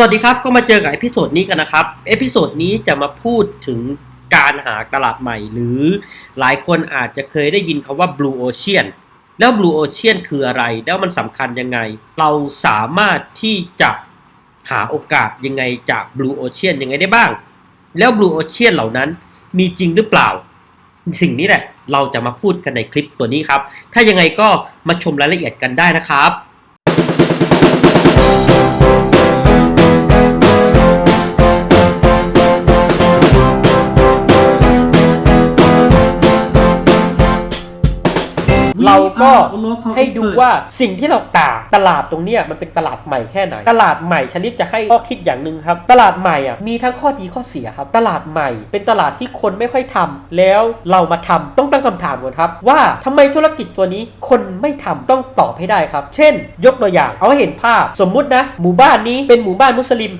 สวัสดีครับ ก็มาเจอกับเอพิโซดนี้กันนะครับ เอพิโซดนี้จะมาพูดถึงการหาตลาดใหม่ หรือหลายคนอาจจะเคยได้ยินคำว่า Blue Ocean แล้ว Blue Ocean คืออะไร แล้วมันสำคัญยังไง เราสามารถที่จะหาโอกาสยังไงจาก Blue Ocean ยังไงได้บ้าง แล้ว Blue Ocean เหล่านั้นมีจริงหรือเปล่า สิ่งนี้แหละ เราจะมาพูดกันในคลิปตัวนี้ครับ ถ้ายังไงก็มาชมรายละเอียดกันได้นะครับ เราก็ให้ดูว่าสิ่งที่เราตากตลาดตรงเนี้ยมันเป็นตลาดใหม่แค่ไหน ตลาดใหม่ชนิดจะให้ข้อคิดอย่างหนึ่งครับ ตลาดใหม่อะมีทั้งข้อดีข้อเสียครับ ตลาดใหม่ เป็นตลาดที่คนไม่ค่อยทำแล้วเรามาทำต้องตั้งคำถามก่อนครับ ว่าทำไมธุรกิจตัวนี้คนไม่ทำต้องตอบให้ได้ครับ เช่น ยกตัวอย่างเอาให้เห็นภาพ สมมุตินะหมู่บ้านนี้เป็นหมู่บ้านมุสลิม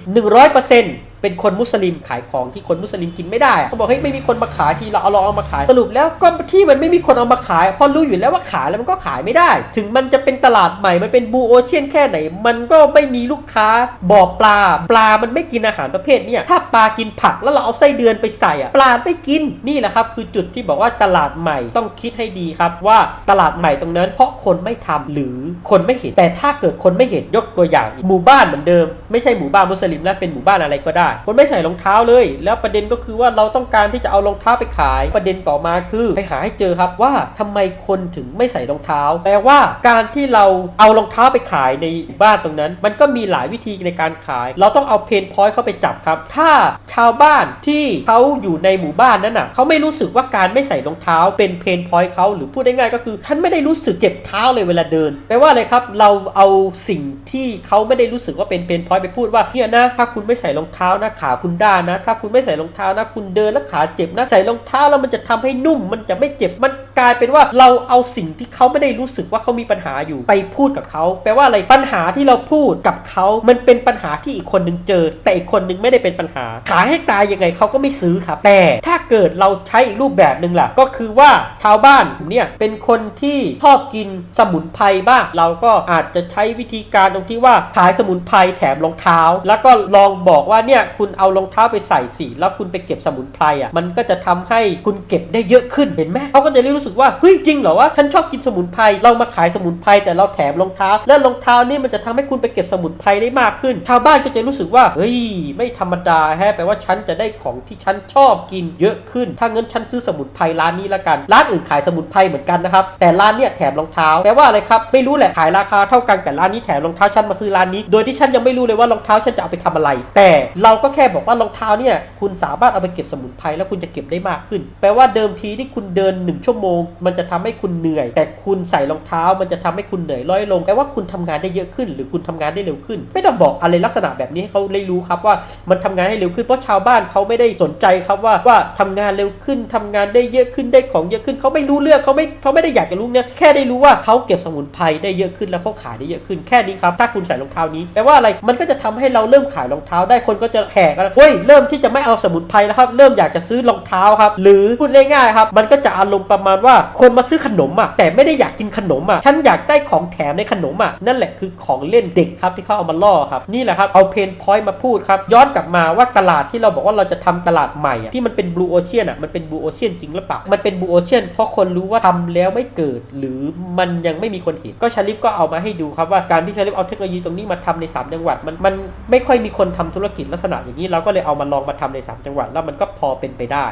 100% เป็นคนมุสลิมขายของที่คนมุสลิมกินไม่ได้อะเขาบอกเฮ้ยไม่มีคนมาขายทีเราเอาลองเอามาขายสรุปแล้วก็ที่มันไม่มีคนเอามาขายเพราะรู้อยู่แล้วว่าขายแล้วมันก็ขายไม่ได้ ถึงมันจะเป็นตลาดใหม่มันเป็นบูโอเชียนแค่ไหน มันก็ไม่มีลูกค้าบ่อปลา ปลามันไม่กินอาหารประเภทนี้ถ้าปลากินผักแล้วเราเอาไส้เดือนไปใส่อะปลาไม่กินนี่แหละครับ คือจุดที่บอกว่าตลาดใหม่ต้องคิดให้ดีครับว่าตลาดใหม่ตรงนั้น เพราะคนไม่ทำหรือคนไม่เห็น แต่ถ้าเกิดคนไม่เห็นยกตัวอย่างหมู่บ้านเหมือนเดิม ไม่ใช่หมู่บ้านมุสลิมแล้วเป็นหมู่บ้านอะไรก็ได้คนไม่ใส่รองเท้าเลย แล้วประเด็นก็คือว่าเราต้องการที่จะเอารองเท้าไปขาย ประเด็นต่อมาคือไปหาให้เจอครับว่าทำไมคนถึงไม่ใส่รองเท้า แปลว่าการที่เราเอารองเท้าไปขายในหมู่บ้านตรงนั้น มันก็มีหลายวิธีในการขาย เราต้องเอาเพนพอยต์เข้าไปจับครับ ถ้าชาวบ้านที่เขาอยู่ในหมู่บ้านนั้นน่ะเขาไม่รู้สึกว่าการไม่ใส่รองเท้าเป็นเพนพอยต์เขาหรือพูดได้ง่ายก็คือท่านไม่ได้รู้สึกเจ็บเท้าเลยเวลาเดินแปลว่าอะไรครับ เราเอาสิ่งที่เขาไม่ได้รู้สึกว่าเป็นเพนพอยต์ไปพูดว่าเนี่ยนะถ้าคุณไม่ใส่รองเท้านะขาคุณด้านนะ ถ้าคุณไม่ใส่รองเท้านะ คุณเดินแล้วขาเจ็บนะใส่รองเท้าแล้วมันจะทำให้นุ่ม มันจะไม่เจ็บมันกลายเป็นว่าเราเอาสิ่งที่เขาไม่ได้รู้สึกว่าเขามีปัญหาอยู่ไปพูดกับเขาแปลว่าอะไรปัญหาที่เราพูดกับเขา มันเป็นปัญหาที่อีกคนหนึ่งเจอ แต่อีกคนหนึ่งไม่ได้เป็นปัญหา ขายให้ตายยังไงเขาก็ไม่ซื้อครับแต่ถ้าเกิดเราใช้อีกรูปแบบหนึ่งล่ะก็คือว่าชาวบ้านเนี่ยเป็นคนที่ชอบกินสมุนไพรบ้างเราก็อาจจะใช้วิธีการตรงที่ว่าขายสมุนไพรแถมรองเท้า แล้วก็ลองบอกว่าเนี่ยคุณเอารองเท้าไปใส่สิแล้วคุณไปเก็บสมุนไพรอะมันก็จะทำให้คุณเก็บได้เยอะขึ้นเห็นไหมเขาก็จะรู้สึกว่าเฮ้ยจริงเหรอว่าฉันชอบกินสมุนไพรเรามาขายสมุนไพรแต่เราแถมรองเท้า และรองเท้านี่มันจะทำให้คุณไปเก็บสมุนไพรได้มากขึ้น ชาวบ้านก็จะรู้สึกว่าเฮ้ยไม่ธรรมดาแฮะแปลว่าฉันจะได้ของที่ฉันชอบกินเยอะขึ้น ถ้างั้นฉันซื้อสมุนไพรร้านนี้ละกัน ร้านอื่นขายสมุนไพรเหมือนกันนะครับแต่ร้านเนี่ยแถมรองเท้าแปลว่าอะไรครับไม่รู้แหละขายราคาเท่ากันแต่ร้านนี้แถมรองเท้าฉันมาซื้อร้านนี้ โดยที่ฉันยังไม่รู้เลยว่ารองเท้าฉันจะเอาไปทำอะไร แต่เราก็แค่บอกว่ารองเท้าเนี่ยคุณสามารถเอาไปเก็บสมุนไพรแล้วคุณจะเก็บได้มากขึ้น แปลว่าเดิมทีที่คุณเดิน 1 ชั่วโมง มันจะทำให้คุณเหนื่อย แต่คุณใส่รองเท้ามันจะทำให้คุณเหนื่อยร้อยลงแปลว่าคุณทำงานได้เยอะขึ้น หรือคุณทำงานได้เร็วขึ้น ไม่ต้องบอกอะไรลักษณะแบบนี้ให้เขาได้รู้ครับว่ามันทำงานให้เร็วขึ้นเพราะชาวบ้านเขาไม่ได้สนใจครับว่าว่าทำงานเร็วขึ้นทำงานได้เยอะขึ้นได้ของเยอะขึ้นเขาไม่รู้เรื่องเขาไม่เขาไม่ได้อยากจะรู้เนี่ยแค่ได้รู้ว่าเขาเก็บสมุนไพรได้เยอะขึ้นแล้วเขาขายได้เยอะขึ้นแค่นี้ครับถ้าคุณใส่รองเท้านี้แปลว่าอะไรมันก็จะทำให้เราเริ่มขายรองเท้าได้คนก็จะแห่กันเฮ้ยเริ่มที่จะไม่เอาสมุนไพรแล้วครับ เริ่มอยากจะซื้อรองเท้าครับ หรือพูดง่ายๆครับ มันก็จะอารมณ์ประมาณว่าคนมาซื้อขนมอะแต่ไม่ได้อยากกินขนมอะฉันอยากได้ของแถมในขนมอะนั่นแหละคือของเล่นเด็กครับที่เขาเอามาล่อครับนี่แหละครับเอาเพนพอยต์มาพูดครับย้อนกลับมาว่าตลาดที่เราบอกว่าเราจะทำตลาดใหม่อะที่มันเป็นบลูโอเชียนอะมันเป็นบลูโอเชียนจริงหรือเปล่ามันเป็นบลูโอเชียนเพราะคนรู้ว่าทำแล้วไม่เกิด หรือมันยังไม่มีคนเห็นก็ชาลิฟก็เอามาให้ดูครับว่าการที่ชาลิฟเอาเทคโนโลยีตรงนี้มาทำใน 3 จังหวัดมันมันไม่ค่อยมีคนทำธุรกิจลักษณะอย่างนี้เราก็เลยเอามาลองมาทำใน 3 จังหวัดแล้วมันก็พอเป็นไปได้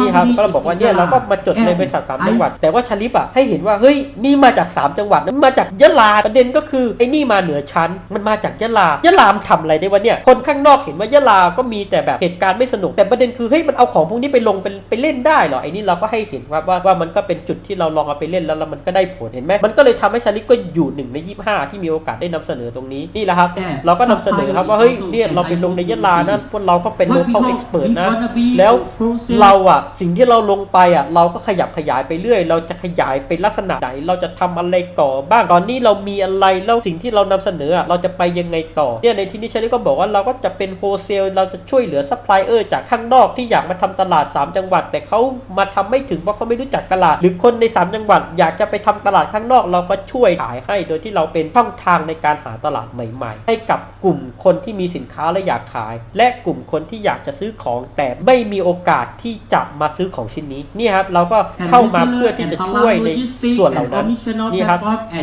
นี่ครับก็เราบอกว่าเนี่ยเราก็มาจดในบริษัท3จังหวัด แต่ว่าชาลิปอะให้เห็นว่าเฮ้ยนี่มาจาก 3 จังหวัดนั้นมาจากยะลาประเด็นก็คือไอ้นี่มาเหนือชั้นมันมาจากยะลายะลามนทำอะไรได้วะเนี่ยคนข้างนอกเห็นว่ายะลาก็มีแต่แบบเหตุการณ์ไม่สนุก แต่ประเด็นคือเฮ้ยมันเอาของพวกนี้ไปลงเป็นไปเล่นได้เหรอไอ้นี่เราก็ให้เห็นครับว่าว่ามันก็เป็นจุดที่เราลองเอาไปเล่นแล้วแล้วมันก็ได้ผลเห็นไหมมันก็เลยทำให้ชาลิปก็อยู่หนึ่งใน 25 ที่มีโอกาสได้นำเสนอตรงนี้นี่แหละครับ เราก็นำเสนอครับว่าเฮ้ยเนี่ยเราไปลงในยะลานะนะพวกเราก็เป็น But local we expert we นะ wanna be แล้ว process เราอะสิ่งที่เราลงไปอะเราก็ขยับขยายไปเรื่อย เราจะขยายเป็นลักษณะไหน เราจะทำอะไรต่อบ้าง ตอนนี้เรามีอะไรแล้วสิ่งที่เรานำเสนออะเราจะไปยังไงต่อเนี่ยในที่นี้ชลิก็บอกว่าเราก็จะเป็นโฮเซลเราจะช่วยเหลือซัพพลายเออร์จากข้างนอกที่อยากมาทำตลาด 3 จังหวัด แต่เขามาทำไม่ถึงเพราะเขาไม่รู้จักตลาด หรือคนใน 3 จังหวัด อยากจะไปทำตลาดข้างนอก เราก็ช่วยขายให้โดยที่เราเป็นช่องทางในการหาตลาดใหม่ ๆ ให้กับกลุ่มคนที่มีสินค้าและอยากขาย และและกลุ่มคนที่อยากจะซื้อของ แต่ไม่มีโอกาสที่จะมาซื้อของชิ้นนี้นี่ครับเราก็เข้ามาเพื่อที่จะช่วยในส่วนเหล่านั้นนี่ครับ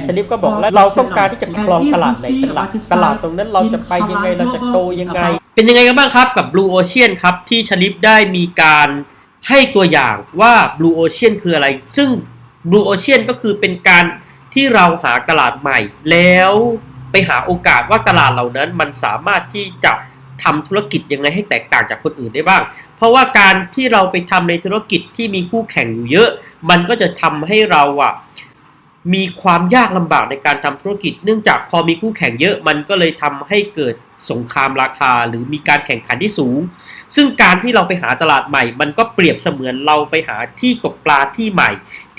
ชลิปก็บอกแล้วเราต้องการที่จะครองตลาดไหนเป็นหลักตลาดตรงนั้นเราจะไปยังไงเราจะโตยังไง เป็นยังไงกันบ้างครับกับ Blue Ocean ครับที่ชลิปได้มีการให้ตัวอย่างว่า Blue Ocean คืออะไร ซึ่ง Blue Ocean ก็คือเป็นการที่เราหาตลาดใหม่ แล้วไปหาโอกาสว่าตลาดเหล่านั้นมันสามารถที่จะ ทำธุรกิจยังไงให้แตกต่างจากคนอื่นได้บ้าง เพราะว่าการที่เราไปทำในธุรกิจที่มีคู่แข่งอยู่เยอะ มันก็จะทำให้เราอะมีความยากลำบากในการทำธุรกิจ เนื่องจากพอมีคู่แข่งเยอะ มันก็เลยทำให้เกิดสงครามราคา หรือมีการแข่งขันที่สูง ซึ่งการที่เราไปหาตลาดใหม่ มันก็เปรียบเสมือนเราไปหาที่ตกปลาที่ใหม่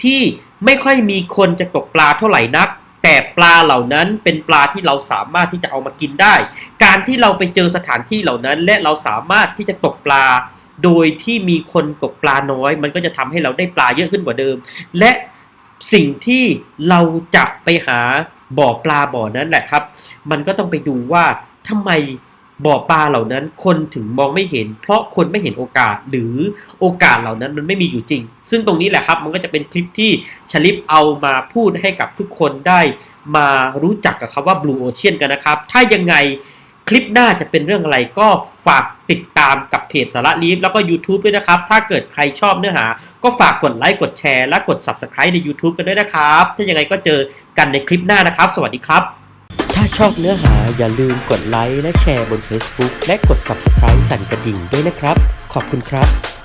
ที่ไม่ค่อยมีคนจะตกปลาเท่าไหร่นัก แต่ปลาเหล่านั้นเป็นปลาที่เราสามารถที่จะเอามากินได้ การที่เราไปเจอสถานที่เหล่านั้น และเราสามารถที่จะตกปลา โดยที่มีคนตกปลาน้อย มันก็จะทำให้เราได้ปลาเยอะขึ้นกว่าเดิม และสิ่งที่เราจะไปหาบ่อปลาบ่อนั้นแหละครับ มันก็ต้องไปดูว่าทำไมบ่อปลาเหล่านั้นคนถึงมองไม่เห็น เพราะคนไม่เห็นโอกาสหรือโอกาสเหล่านั้นมันไม่มีอยู่จริง ซึ่งตรงนี้แหละครับมันก็จะเป็นคลิปที่ชลิปเอามาพูดให้กับทุกคนได้มารู้จักกับคำว่า Blue Ocean กันนะครับ ถ้ายังไง คลิปหน้าจะเป็นเรื่องอะไรก็ฝากติดตามกับเพจสาระลีฟแล้วก็ YouTube ด้วยนะครับ ถ้าเกิดใครชอบเนื้อหา ก็ฝากกดไลค์กดแชร์และกด Subscribe ใน YouTube กันด้วยนะครับ ถ้ายังไงก็เจอกันในคลิปหน้านะครับ สวัสดีครับ ถ้าชอบเนื้อหาอย่าลืมกดไลค์และแชร์บน Facebook และกด Subscribe สั่นกระดิ่งด้วยนะครับ ขอบคุณครับ